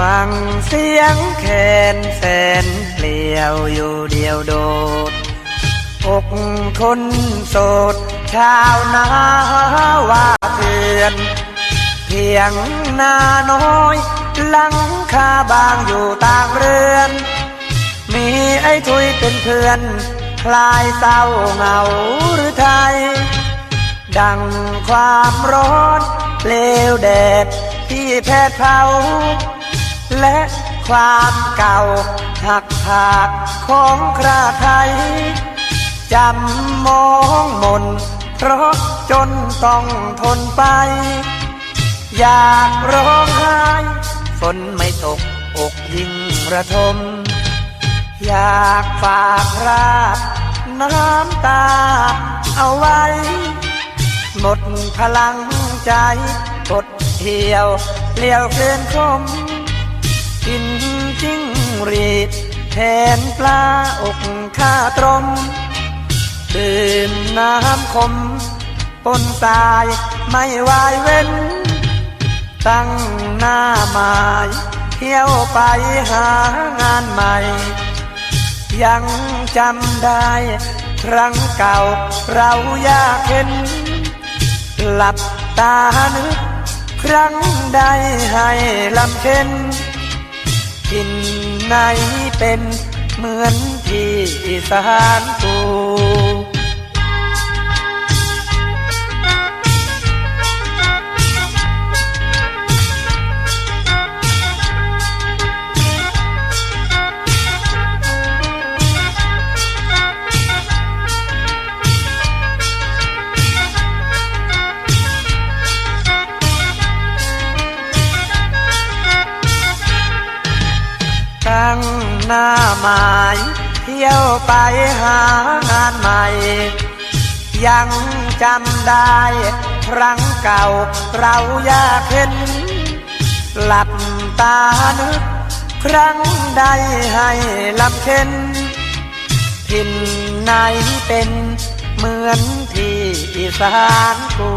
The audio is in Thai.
ฟังเสียงแคนแสนเปลี่ยวอยู่เดียวโดดอกคนโสด ชาวนาว่าเถื่อนเพียงนาน้อยหลังคาบางอยู่ต่างเรือน มีไอ้ทุยเป็นเพื่อน คลายเศร้าเหงาหรือไทย ดังความร้อนเปลวแดดที่แผดเผา และความเก่าหักผากของคราไทยจำมองมน เพราะจนต้องทนไป อยากร้องไห้ฝนไม่ตกอกยิ่งระทม อยากฝากราบน้ำตาเอาไว้ หมดพลังใจกดเที่ยวเลี้ยวเพลินคม กินจิ้งรีดแทนปลาอกข้าตรมดื่มน้ำคมปนตายไม่วายเว้น ตั้งหน้าหมายเที่ยวไปหางานใหม่ ยังจำได้ ครั้งเก่าเรายากเห็น หลับตานึกครั้งใดให้ลำเค็น ทินไหนเป็นเหมือนที่อีสานกู ตั้งหน้าหมายเที่ยวไปหางานใหม่ ยังจำได้ครั้งเก่าเราอยากเห็น หลับตานึกครั้งใดให้ลำเค็นทินไหนเป็นเหมือนที่อีสานกู